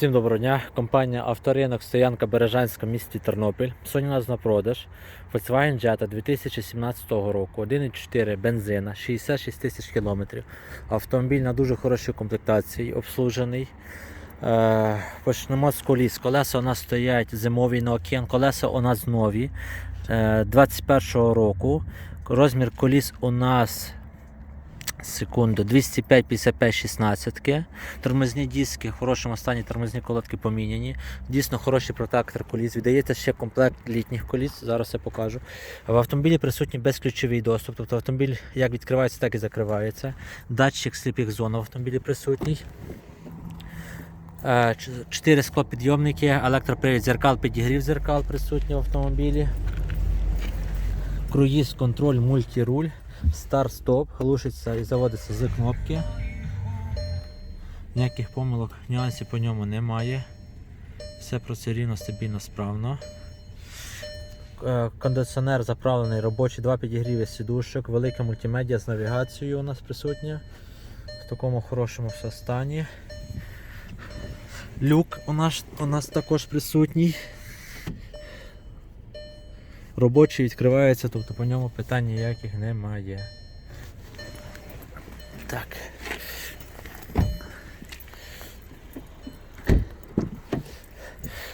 Всім доброго дня. Компанія Авторинок Стоянка Бережанська в місті Тернопіль. Сьогодні у нас на продаж Volkswagen Jetta 2017 року, 1,4 бензина, 66 тисяч кілометрів. Автомобіль на дуже хорошій комплектації, обслужений. Е, почнемо з коліс. Колеса у нас стоять зимові Nokian, колеса у нас нові е, 21 року. Розмір коліс у нас секунду 205 55 16 Тормозні диски в хорошому стані, тормозні колодки поміняні. Дійсно хороший протектор коліс. Віддається ще комплект літніх коліс, зараз я покажу. В автомобілі присутній безключовий доступ, тобто автомобіль як відкривається, так і закривається. Датчик сліпих зон в автомобілі присутній. Е, Чотири склопідйомники, електропривід зеркал, підігрів зеркал присутній в автомобілі. Круїз, контроль, мультируль, старт-стоп, глушиться і заводиться з кнопки. Ніяких помилок, нюансів по ньому немає. Все просто рівно, стабільно, справно. Е, Кондиціонер заправлений робочий, два підігріви сідушок, велика мультимедіа з навігацією у нас присутня. В такому хорошому все стані. Люк у нас, у нас також присутній. Робочий відкривається, тобто по ньому питань ніяких немає. Так.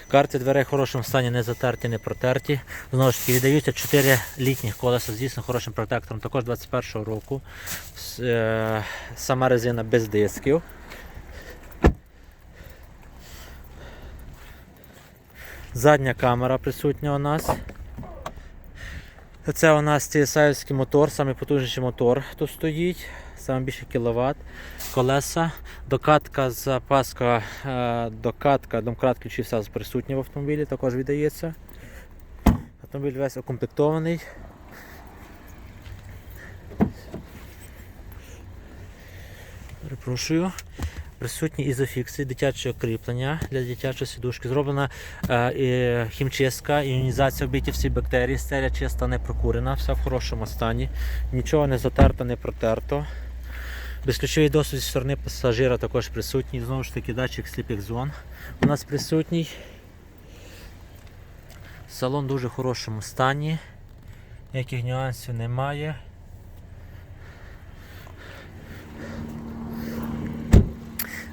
Карти дверей в хорошому стані не затерті, не протерті. Знову ж таки, віддаються 4 літніх колеса з дійсно хорошим протектором, також 21 року. Е, Сама резина без дисків. Задня камера присутня у нас. Це у нас TSI мотор, найпотужніший мотор тут стоїть, саме більше кіловат. Колеса, докатка, запаска, е, докатка, домкрат ключі все присутні в автомобілі, також віддається. Автомобіль весь укомплектований. Перепрошую. Присутні ізофікси, дитяче кріплення для дитячої сідушки. Зроблена е, хімчистка, іонізація вбиті всі бактерії, стеля чиста, не прокурена, все в хорошому стані. Нічого не затерто, не протерто. Безключовий досвід зі сторони пасажира також присутній. Знову ж таки, датчик сліпих зон у нас присутній. Салон в дуже хорошому стані. Ніяких нюансів немає.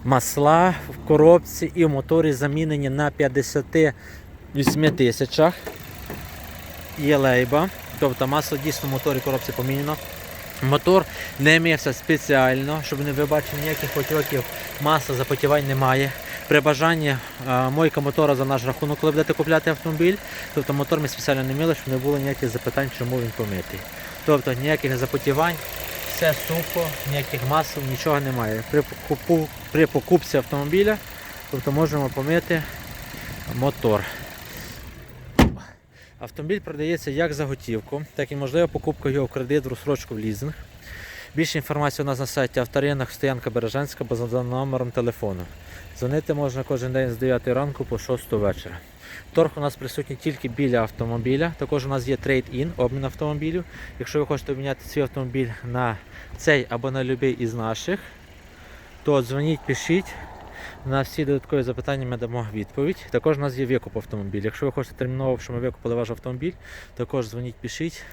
Масла в коробці і в моторі замінені на 58 тисячах. Є лейба. Тобто масло дійсно в моторі коробці поміняно. Мотор не мився спеціально, щоб не ви бачили ніяких потьоків, масла запотівань немає. При бажанні е, мойка мотора за наш рахунок, коли будете купляти автомобіль, тобто мотор ми спеціально не мили, щоб не було ніяких запитань, чому він помитий. Тобто ніяких запотівань, все сухо, ніяких масел, нічого немає. При, при покупці автомобіля тобто можемо помити мотор. Автомобіль продається як за готівку, так і можлива покупка його в кредит, в розсрочку в лізинг. Більше інформації у нас на сайті авторинок Стоянка Бережанська за номером телефону. Дзвонити можна кожен день з 9 ранку по 6 вечора. Торг у нас присутній тільки біля автомобіля. Також у нас є трейд-ін, обмін автомобілів. Якщо ви хочете обміняти свій автомобіль на цей або на будь-який із наших, то дзвоніть, пишіть. На всі додаткові запитання ми дамо відповідь. Також у нас є викуп автомобіль. Якщо ви хочете терміново, що ми викупили ваш автомобіль, також дзвоніть, пишіть.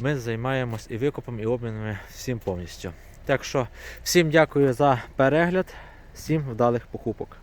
Ми займаємось і викупом, і обмінами всім повністю. Так що всім дякую за перегляд, всім вдалих покупок.